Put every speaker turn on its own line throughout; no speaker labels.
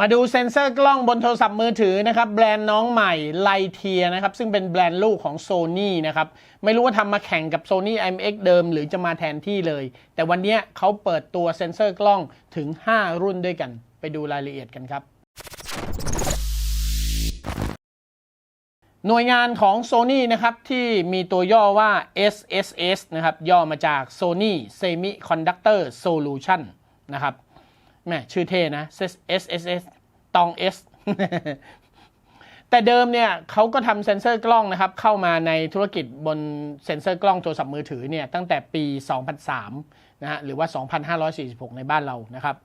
มาดูเซ็นเซอร์กล้องบนโทรศัพท์มือถือนะครับแบรนด์น้องใหม่ไลเทียนะครับซึ่งเป็นแบรนด์ลูกของ Sony นะครับไม่รู้ว่าทำมาแข่งกับ Sony IMX เดิมหรือจะมาแทนที่เลย แต่วันนี้เขาเปิดตัวเซ็นเซอร์กล้องถึง 5 รุ่นด้วยกัน ไปดูรายละเอียดกันครับ หน่วยงานของ Sony นะครับที่มีตัวย่อว่า SSS นะครับย่อมาจาก Sony Semiconductor Solution นะครับ แม่ชื่อเท่นะ SSS ตอง S แต่เดิมเนี่ยเขาก็ทำเซ็นเซอร์กล้องนะครับ เข้ามาในธุรกิจบนเซ็นเซอร์กล้องโทรศัพท์มือถือเนี่ยตั้งแต่ปี 2003 นะฮะหรือว่า 2546 ในบ้านเรานะครับ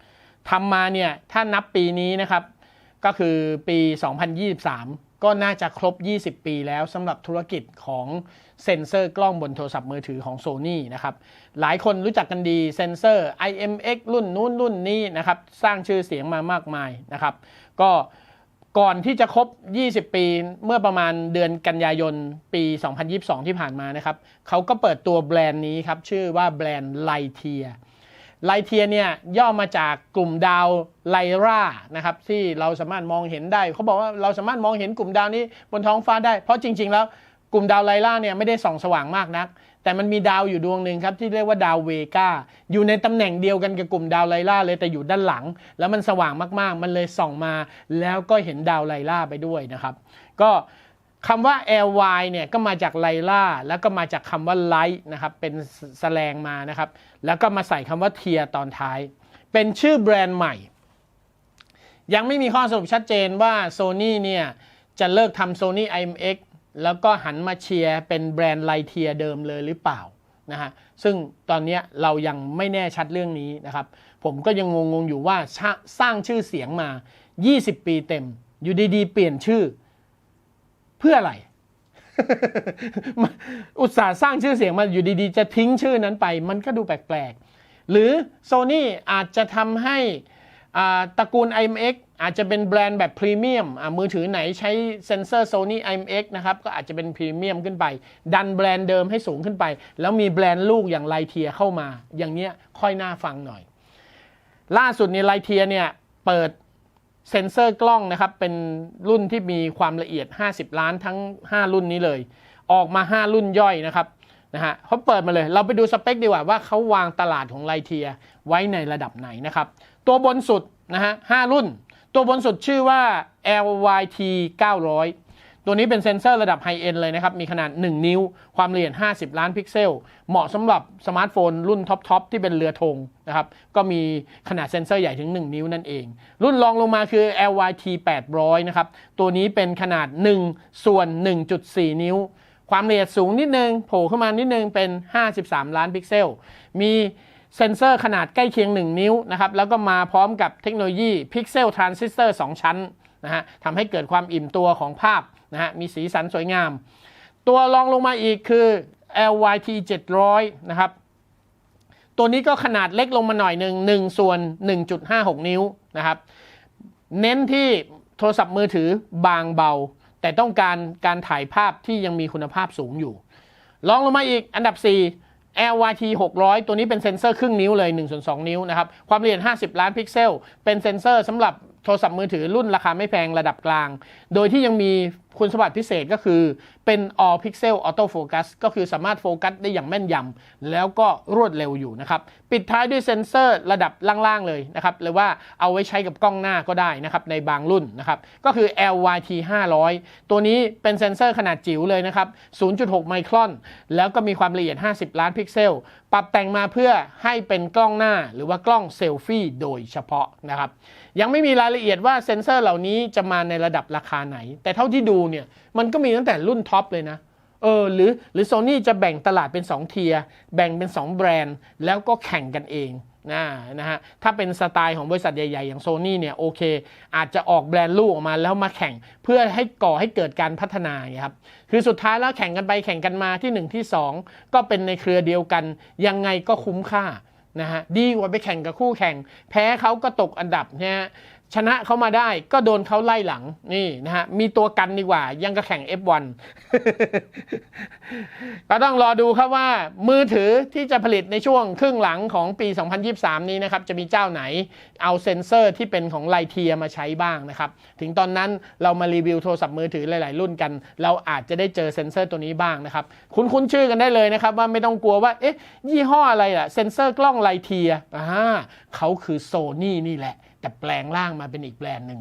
ทำมาเนี่ยถ้านับปีนี้นะครับ ก็คือปี 2023 ก็น่าจะครบ 20 ปีแล้วสำหรับธุรกิจของเซ็นเซอร์กล้องบนโทรศัพท์มือถือของ Sony นะครับ หลายคนรู้จักกันดีเซ็นเซอร์ IMX รุ่นนู้นรุ่นนี้นะครับ สร้างชื่อเสียงมามากมายนะครับ ก็ก่อนที่จะครบ 20 ปีเมื่อประมาณเดือนกันยายนปี 2022 ที่ผ่านมานะครับเขาก็เปิดตัวแบรนด์นี้ครับ ชื่อว่าแบรนด์ไลเทีย ไลเทียเนี่ยย่อมาจากกลุ่มดาวไลรานะครับที่เราสามารถมองเห็นได้เขาบอกว่าเราสามารถมองเห็นกลุ่มดาวนี้บนท้องฟ้าได้ เพราะจริง ๆ แล้วกลุ่มดาวไลราเนี่ยไม่ได้ส่องสว่างมากนัก แต่มันมีดาวอยู่ดวงหนึ่งครับที่เรียกว่าดาวเวกาอยู่ในตำแหน่งเดียวกันกับกลุ่มดาวไลราเลยแต่อยู่ด้านหลัง แล้วมันสว่างมากๆ มันเลยส่องมา แล้วก็เห็นดาวไลราไปด้วยนะครับ ก็ คำว่า ly เนี่ยก็มาจากไลล่าแล้วก็มาจากคำว่า light นะครับเป็นแสลงมานะครับ แล้วก็มาใส่คำว่าเทียตอนท้าย เป็นชื่อแบรนด์ใหม่ ยังไม่มีข้อสรุปชัดเจนว่า Sony เนี่ยจะเลิกทำ Sony IMX แล้วก็หันมาเชียร์เป็นแบรนด์ไลเทียเดิมเลยหรือเปล่านะฮะซึ่งตอนนี้เรายังไม่แน่ชัดเรื่องนี้นะครับ ผมก็ยังงงๆอยู่ว่าสร้างชื่อเสียงมา 20 ปีเต็ม อยู่ดีๆ เปลี่ยนชื่อ เพื่ออะไร อุตสาห์สร้างชื่อเสียงมาอยู่ดีๆ จะทิ้งชื่อนั้นไป มันก็ดูแปลกๆ หรือ Sony อาจจะทำให้ตระกูล IMX อาจจะเป็นแบรนด์แบบพรีเมียมมือถือไหนใช้เซนเซอร์ Sony IMX นะครับ ก็อาจจะเป็นพรีเมียมขึ้นไป ดันแบรนด์เดิมให้สูงขึ้นไป แล้วมีแบรนด์ลูกอย่างไลเทียเข้ามา อย่างเนี้ยค่อยน่าฟังหน่อย ล่าสุดในไลเทียเนี่ย เปิด เซนเซอร์กล้องนะครับ เป็นรุ่นที่มีความละเอียด 50 ล้านทั้ง 5 รุ่นนี้เลย ออกมา 5 รุ่นย่อยนะครับนะฮะเขาเปิดมาเลย เราไปดูสเปคดีกว่าว่าเขาวางตลาดของไลเทียไว้ในระดับไหนนะครับ ตัวบนสุดนะฮะ5รุ่น ตัวบนสุดชื่อว่า LYT 900 ตัวนี้เป็นเซ็นเซอร์ระดับไฮเอ็นเลยนะครับ มีขนาด 1 นิ้ว ความละเอียด 50 ล้านพิกเซล เหมาะสำหรับสมาร์ทโฟนรุ่นท็อป ๆ ที่เป็นเรือธงนะครับ ก็มีขนาดเซ็นเซอร์ใหญ่ถึง 1 นิ้วนั่นเอง รุ่นรองลงมาคือ LYT 800 นะครับ ตัวนี้เป็นขนาด 1 ส่วน 1.4 นิ้ว ความละเอียดสูงนิดนึง โผล่ขึ้นมานิดนึงเป็น 53 ล้านพิกเซล มีเซนเซอร์ขนาดใกล้เคียง 1 นิ้วนะครับ แล้วก็มาพร้อมกับเทคโนโลยีพิกเซลทรานซิสเตอร์2ชั้นนะฮะทำให้เกิดความอิ่มตัวของภาพ นะฮะมีสีสันสวยงาม ตัวรองลงมาอีกคือ LYT 700 นะครับ ตัวนี้ก็ขนาดเล็กลงมาหน่อยหนึ่ง1ส่วน 1.56 นิ้วนะครับ เน้นที่โทรศัพท์มือถือบางเบา แต่ต้องการการถ่ายภาพที่ยังมีคุณภาพสูงอยู่ลองลงมาอีกอันดับ 4 LYT 600 ตัวนี้เป็นเซ็นเซอร์ครึ่งนิ้วเลย1ส่วน2นิ้วนะครับ ความละเอียด 50 ล้านพิกเซล เป็นเซ็นเซอร์สำหรับ โทรศัพท์มือถือรุ่นราคาไม่แพงระดับกลาง โดยที่ยังมีคุณสมบัติพิเศษก็คือเป็น all pixel auto focus ก็คือสามารถโฟกัสได้อย่างแม่นยำแล้วก็รวดเร็วอยู่นะครับ ปิดท้ายด้วยเซ็นเซอร์ระดับล่างๆเลยนะครับหรือว่าเอาไว้ใช้กับกล้องหน้าก็ได้นะครับในบางรุ่นนะครับ ก็คือ LYT 500 ตัวนี้เป็นเซ็นเซอร์ขนาดจิ๋วเลยนะครับ 0.6 ไมครอน แล้วก็มีความละเอียด 50 ล้านพิกเซล ปรับแต่งมาเพื่อให้เป็นกล้องหน้าหรือว่ากล้องเซลฟี่โดยเฉพาะนะครับ ยังไม่มีรายละเอียดว่าเซ็นเซอร์เหล่านี้จะมาในระดับราคาไหน แต่เท่าที่ดูเนี่ยมันก็มีตั้งแต่รุ่นท็อปเลยนะเออหรือหรือโซนี่จะแบ่งตลาดเป็น 2 เทียร์แบ่งเป็น 2 แบรนด์ แล้วก็แข่งกันเอง นะนะฮะถ้าเป็นสไตล์ของบริษัทใหญ่ ๆ อย่างโซนี่เนี่ยโอเค อาจจะออกแบรนด์ลูกออกมาแล้วมาแข่งเพื่อให้ก่อให้เกิดการพัฒนาครับคือสุดท้ายแล้วแข่งกันไปแข่งกันมาที่ 1 ที่ 2 ก็เป็นในเครือเดียวกัน ยังไงก็คุ้มค่านะฮะดีกว่าไปแข่งกับคู่แข่ง แพ้เขาก็ตกอันดับนะฮะ ชนะเขามาได้ก็โดนเขาไล่หลังนี่นะฮะมีตัวกันดีกว่า ยังก็แข่ง F1 ก็ต้องรอดูครับว่า มือถือที่จะผลิตในช่วงครึ่งหลังของปี 2023 นี้นะครับ จะมีเจ้าไหนเอาเซ็นเซอร์ที่เป็นของไลเทียมาใช้บ้างนะครับ ถึงตอนนั้นเรามารีวิวโทรศัพท์มือถือหลาย ๆ รุ่นกัน เราอาจจะได้เจอเซ็นเซอร์ตัวนี้บ้างนะครับ คุ้นๆชื่อกันได้เลยนะครับว่าไม่ต้องกลัวว่าเอ๊ะยี่ห้ออะไรล่ะเซ็นเซอร์กล้องไลเทียอ่าเขาคือโซนี่นี่แหละ แต่แปลงร่างมาเป็นอีกแปลนหนึ่ง